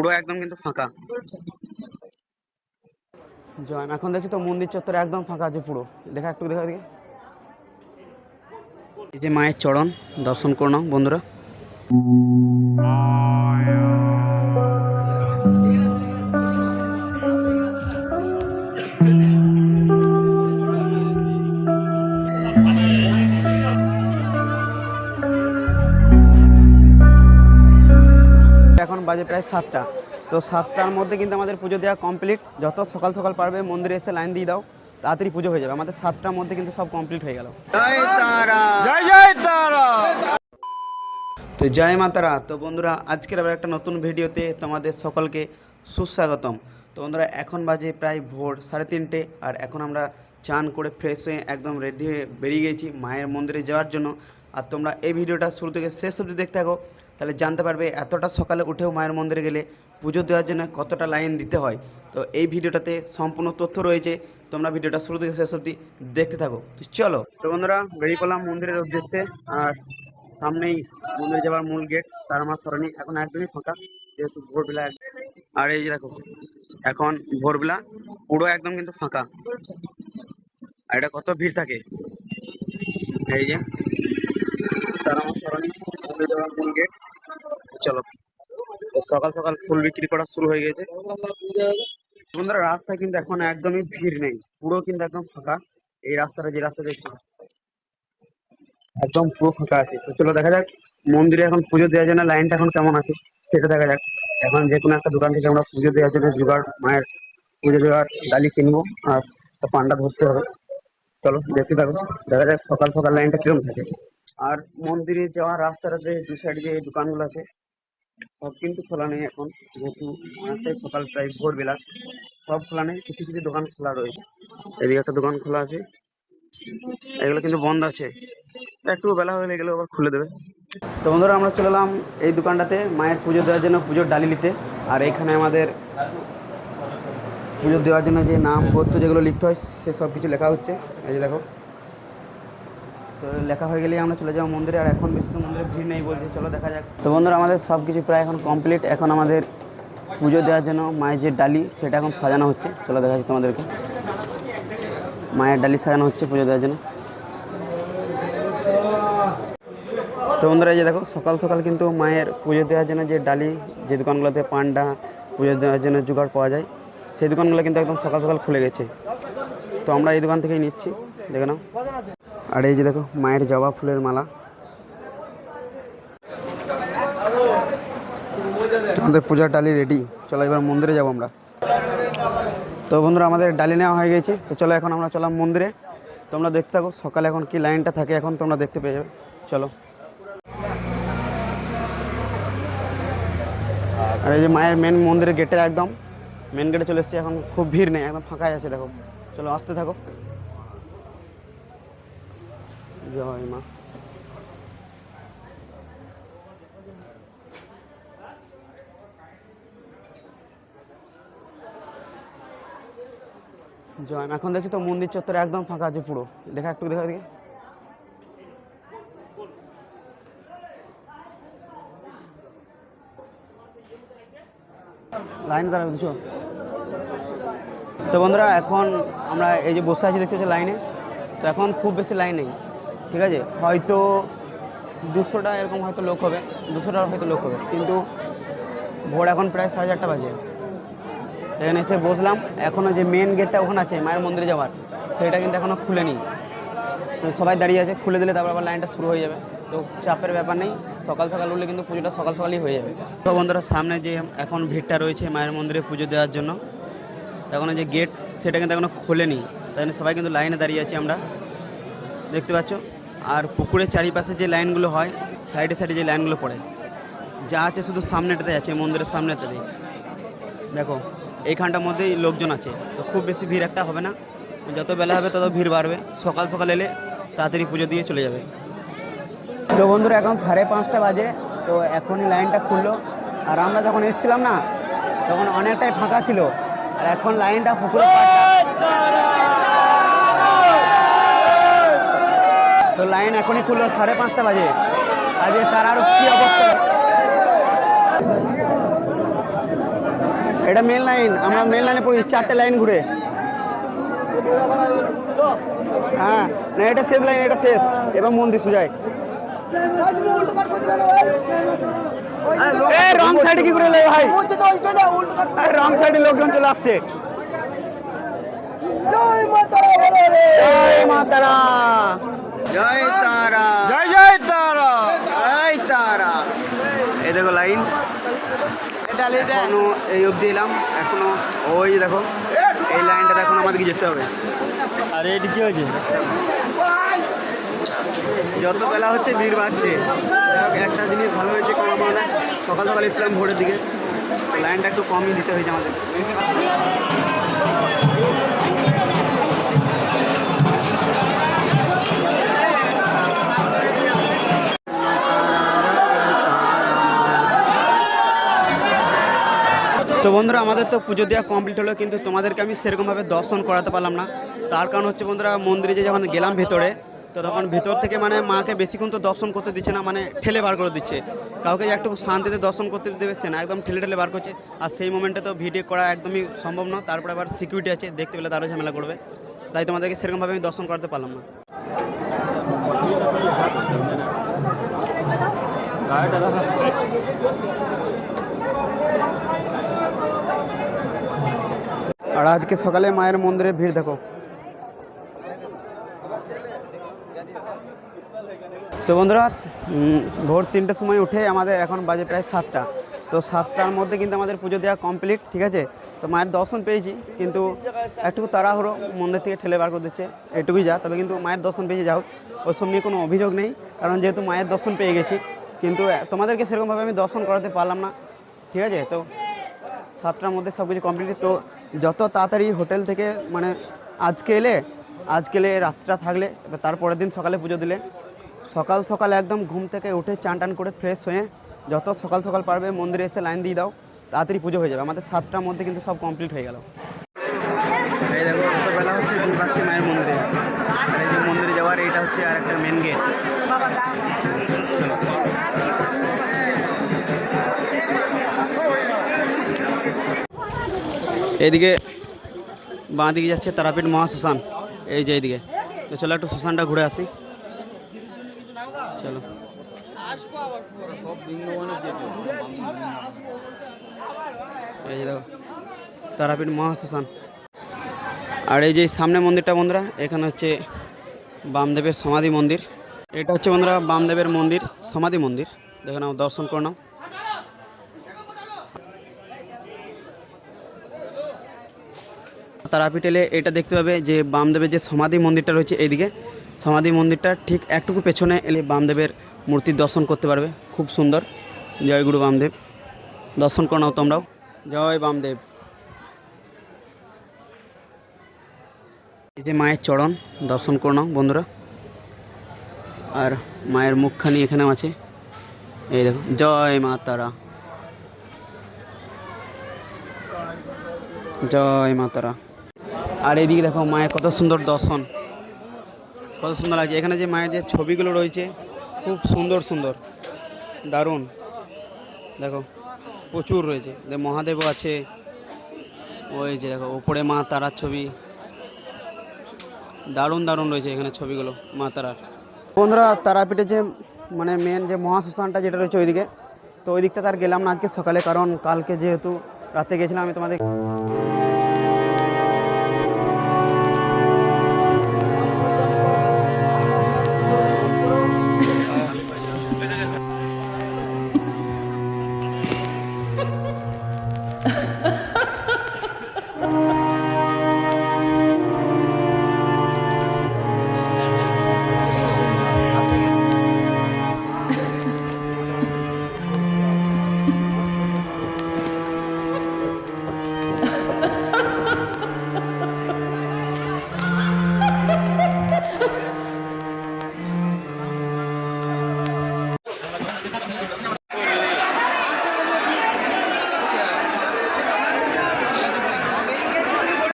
পুরো একদম কিন্তু ফাঁকা। জয় এখন দেখছি তো মন্দির চত্বরে একদম ফাঁকা আছে পুরো। দেখা একটু দেখা দিকে এই যে মায়ের চরণ দর্শন করো বন্ধুরা। বাজে প্রায় সাতটা। তো সাতটার মধ্যে কিন্তু আমাদের পুজো দেওয়া কমপ্লিট যত সকাল সকাল পারবে মন্দিরে এসে লাইন দিয়ে দাও তাড়াতাড়ি পুজো হয়ে যাবে। আমাদের সাতটার মধ্যে কিন্তু সব কমপ্লিট হয়ে গেল। জয় জয় তারা। তো জয় মাতারা তো বন্ধুরা আজকের আবার একটা নতুন ভিডিওতে তোমাদের সকলকে সুস্বাগতম। তো বন্ধুরা এখন বাজে প্রায় ভোর সাড়ে তিনটে আর এখন আমরা চান করে ফ্রেশ হয়ে একদম রেডি হয়ে বেরিয়ে গেছি মায়ের মন্দিরে যাওয়ার জন্য। আর তোমরা এই ভিডিওটা শুরু থেকে শেষ অবধি দেখতে থাকো। তাহলে জানতে পারবে এতটা সকালে উঠেও মায়ের মন্দিরে গেলে পুজো দেওয়ার জন্য কতটা লাইন দিতে হয়। তো এই ভিডিওটাতে সম্পূর্ণ তথ্য রয়েছে। তোমরা ভিডিওটা শুরু থেকে শেষ অবধি দেখতে থাকো। চলো। তো বন্ধুরা বেরিয়ে পড়লাম মন্দিরের উদ্দেশ্যে আর সামনেই মন্দিরে যাওয়ার মূল গেট, তার মা সরণি এখন একদমই ফাঁকা, যেহেতু ভোরবেলা আর এই দেখো, এখন ভোরবেলা পুরো একদম কিন্তু ফাঁকা। আর এটা কত ভিড় থাকে। এই যে, তারা মা সরণি, মন্দিরে যাওয়ার মূল গেট। চলো। সকাল সকাল ফুল বিক্রি করা শুরু হয়ে গেছে। বন্ধুরা, রাস্তায় কিন্তু এখন একদমই ভিড় নেই। পুরো কিন্তু একদম ফাঁকা। এই রাস্তাটা যে রাস্তা দেখছি, একদম পুরো ফাঁকা আছে। তো চলো দেখা যাক, মন্দিরে এখন পুজো দেওয়ার জন্য লাইনটা এখন কেমন আছে, সেটা দেখা যাক। এখন যে কোনো একটা দোকান থেকে আমরা পুজো দেওয়ার জন্য জোগাড়, মায়ের পুজো দেওয়ার ডালি কিনবো আর পান্ডা ধরতে হবে। চলো, দেখতে থাকো। দেখা যাক সকাল সকাল লাইনটা কীরকম থাকে। আর মন্দিরে যাওয়ার রাস্তাটাতে দু সাইডে যে দোকানগুলো আছে সব কিন্তু খোলা নেই এখন, যেহেতু অনেকটাই সকাল প্রায় ভোরবেলা। সব খোলা নেই, কিছু কিছু দোকান খোলা রয়েছে। এদিকে একটা দোকান খোলা আছে। এগুলো কিন্তু বন্ধ আছে। একটু বেলা হয়ে গেলে আবার খুলে দেবে। তো বন্ধুরা, আমরা চলে এলাম এই দোকানটাতে মায়ের পুজো দেওয়ার জন্য পুজোর ডালি নিতে। আর এখানে আমাদের পুজো দেওয়ার জন্য যে নাম, গোত্র যেগুলো লিখতে হয়, সে সব কিছু লেখা হচ্ছে। এই যে দেখো। তো লেখা হয়ে গেলেই আমরা চলে যাব মন্দিরে। আর এখন বেশি তো ভিড় নেই বলছে, চলো দেখা যাক। তো বন্ধুরা, আমাদের সব কিছু প্রায় এখন কমপ্লিট এখন আমাদের পুজো দেওয়ার জন্য মায়ের যে ডালি, সেটা এখন সাজানো হচ্ছে। চলো দেখা যাচ্ছে তোমাদেরকে। মায়ের ডালি সাজানো হচ্ছে পুজো দেওয়ার জন্য। তো বন্ধুরা, এই যে দেখো, সকাল সকাল কিন্তু মায়ের পুজো দেওয়ার জন্য যে ডালি, যে দোকানগুলোতে পান্ডা পুজো দেওয়ার জন্য জোগাড় পাওয়া যায়, সেই দোকানগুলো কিন্তু একদম সকাল সকাল খুলে গেছে। তো আমরা এই দোকান থেকেই নিচ্ছি, দেখে নাও। আর এই যে দেখো, মায়ের জবা ফুলের মালা। আমাদের পূজার ডালি রেডি চলো এবার মন্দিরে যাব আমরা। তো বন্ধুরা, আমাদের ডালি নেওয়া হয়ে গেছে। তো চলো এখন আমরা চলাম মন্দিরে। তোমরা দেখতে থাকো, সকালে এখন কি লাইনটা থাকে এখন তোমরা দেখতে পেয়ে যাবে। চলো। আর এই যে মায়ের মেন মন্দিরের গেটের একদম মেন গেটে চলে এসেছি। এখন খুব ভিড় নেই, একদম ফাঁকাই আছে, দেখো। চলো, আসতে থাকো। জয় মা। জয়। মা। এখন দেখছি তো মন্দির চত্বরে একদম ফাঁকা আছে পুরো। দেখা একটু, দেখা দিকে লাইনে দাঁড়াবে বুঝছ? তো বন্ধুরা, এখন আমরা এই যে বসে আছি, দেখতে পাচ্ছি লাইনে? তো এখন খুব বেশি লাইন নেই, ঠিক আছে? হয়তো দুশোটা এরকম হয়তো লোক হবে, দুশোটার হয়তো লোক হবে, কিন্তু ভোর এখন প্রায় সাড়ে চারটা বাজে। এখানে এসে বসলাম। এখনও যে মেন গেটটা ওখানে আছে, মায়ের মন্দিরে যাওয়ার, সেটা কিন্তু এখনও খুলেনি। তো সবাই দাঁড়িয়ে আছে, খুলে দিলে তারপর আবার লাইনটা শুরু হয়ে যাবে। তো চাপের ব্যাপার নেই, সকাল সকাল উঠলে কিন্তু পুজোটা সকাল সকালই হয়ে যাবে। তো বন্ধুরা, সামনে যে এখন ভিড়টা রয়েছে মায়ের মন্দিরে পুজো দেওয়ার জন্য এখনও যে গেট সেটা কিন্তু এখনও খোলেনি। তাই জন্য সবাই কিন্তু লাইনে দাঁড়িয়ে আছি আমরা। দেখতে পাচ্ছ? আর পুকুরের চারিপাশে যে লাইনগুলো হয় সাইডে সাইডে যে লাইনগুলো পড়ে, যা আছে শুধু সামনেটাতে আছে মন্দিরের সামনেটাতে দেখো এইখানটার মধ্যেই লোকজন আছে। তো খুব বেশি ভিড় একটা হবে না। যত বেলা হবে তত ভিড় বাড়বে। সকাল সকাল এলে তাড়াতাড়ি পুজো দিয়ে চলে যাবে। তো বন্ধুরা, এখন সাড়ে পাঁচটা বাজে। তো এখনই লাইনটা খুললো। আর আমরা যখন এসেছিলাম না, তখন অনেকটাই ফাঁকা ছিল। আর এখন লাইনটা পুকুরে তো লাইন এখনই খুললো সাড়ে পাঁচটা বাজে। আজকে তার আর কি অবস্থা? এটা মেন লাইন আমরা মেন লাইনে পড়ি চারটে লাইন ঘুরে। হ্যাঁ না এটা শেষ লাইন এটা শেষ। এবার মন্দির সুজায় এই রং সাইডে কি করে ভাই? রং সাইডে লোকজন চলে আসছে। জয় মাতারা জয় তারা। জয় জয় তারা। জয় তারা। এই দেখো লাইন এখনও এই অবধি এলাম এখনও ওই দেখো এই লাইনটা এখন আমাদেরকে যেতে হবে। আর এটি কি হয়েছে? যত বেলা হচ্ছে ভিড় বাড়ছে। একটা জিনিস ভালো হয়েছে কারণ আমরা সকাল সকাল ইসলাম ভোরের দিকে। লাইনটা একটু কমই দিতে হয়েছে আমাদের। তো বন্ধুরা, আমাদের তো পুজো দেওয়া কমপ্লিট হলো, কিন্তু তোমাদেরকে আমি সেরকমভাবে দর্শন করাতে পারলাম না। তার কারণ হচ্ছে বন্ধুরা, মন্দিরে যে যখন গেলাম ভেতরে, তো তখন ভেতর থেকে মানে মাকে বেশিক্ষণ তো দর্শন করতে দিচ্ছে না মানে ঠেলে বার করে দিচ্ছে। কাউকে যে একটু শান্তিতে দর্শন করতে দেবে, সে না, একদম ঠেলে ঠেলে বার করছে। আর সেই মোমেন্টে তো ভিডিও করা একদমই সম্ভব না, তারপরে আবার সিকিউরিটি আছে, দেখতে পেলে তারও ঝামেলা করবে। তাই তোমাদেরকে সেরকমভাবে আমি দর্শন করাতে পারলাম না। আর আজকে সকালে মায়ের মন্দিরে ভিড়, দেখো। তো বন্ধুরা ভোর তিনটের সময় উঠে আমাদের এখন বাজে প্রায় সাতটা। তো সাতটার মধ্যে কিন্তু আমাদের পুজো দেওয়া কমপ্লিট ঠিক আছে? তো মায়ের দর্শন পেয়েছি, কিন্তু একটু তাড়াহুড়ো মন্দির থেকে ঠেলে বার করে দিচ্ছে। এটুকুই যা, তবে কিন্তু মায়ের দর্শন পেয়েছি যাও ওসব নিয়ে কোনো অভিযোগ নেই, কারণ যেহেতু মায়ের দর্শন পেয়ে গেছি, কিন্তু তোমাদেরকে সেরকমভাবে আমি দর্শন করাতে পারলাম না। ঠিক আছে? তো সাতটার মধ্যে সব কিছু কমপ্লিট তো যত তাড়াতাড়ি হোটেল থেকে মানে আজকে এলে আজকে এলে রাতটা থাকলে, এবার তারপরের দিন সকালে পুজো দিলে। সকাল সকাল একদম ঘুম থেকে উঠে চান টান করে ফ্রেশ হয়ে যত সকাল সকাল পারবে মন্দিরে এসে লাইন দিয়ে দাও, তাড়াতাড়ি পুজো হয়ে যাবে। আমাদের সাতটার মধ্যে কিন্তু সব কমপ্লিট হয়ে গেল। এই দেখো হচ্ছে মায়ের মন্দিরে। এই যে মন্দিরে যাওয়ার, এইটা হচ্ছে আর একটা মেন গেট এইদিকে বাঁ দিকে যাচ্ছে তারাপীঠ মহাশ্মশান এই যে এইদিকে। তো চলো একটু শ্মশানটা ঘুরে আসি। চলো। এই যে দেখো, তারাপীঠ মহাশ্মশান আর এই যে সামনে মন্দিরটা বন্ধুরা, এখানে হচ্ছে বামদেবের সমাধি মন্দির। এটা হচ্ছে বন্ধুরা বামদেবের মন্দির, সমাধি মন্দির। দেখে দর্শন করে নাও। তারাপীঠ এলে এটা দেখতে পাবে যে বামদেবের যে সমাধি মন্দিরটা রয়েছে এইদিকে, সমাধি মন্দিরটা ঠিক একটুকু পেছনে এলে বামদেবের মূর্তির দর্শন করতে পারবে। খুব সুন্দর। জয় গুরু বামদেব। দর্শন করে নাও তোমরাও। জয় বামদেব। এই যে মায়ের চরণ, দর্শন করে নাও বন্ধুরা। আর মায়ের মুখখানি এখানেও আছে। এই দেখো, জয় মা তারা। জয় মা তারা। আর এইদিকে দেখো মায়ের কত সুন্দর দর্শন। কত সুন্দর লাগছে। এখানে যে মায়ের যে ছবিগুলো রয়েছে, খুব সুন্দর সুন্দর। দারুণ। দেখো, প্রচুর রয়েছে। মহাদেবও আছে। ওই যে দেখো, ওপরে মা তারার ছবি। দারুণ দারুণ রয়েছে এখানে ছবিগুলো, মা তারার। বন্ধুরা তারাপীঠে যে মানে মেন যে মহাশ্মশানটা যেটা রয়েছে ওইদিকে, তো ওই দিকটা তার গেলাম না আজকে সকালে, কারণ কালকে যেহেতু রাতে গেছিলাম, আমি তোমাদের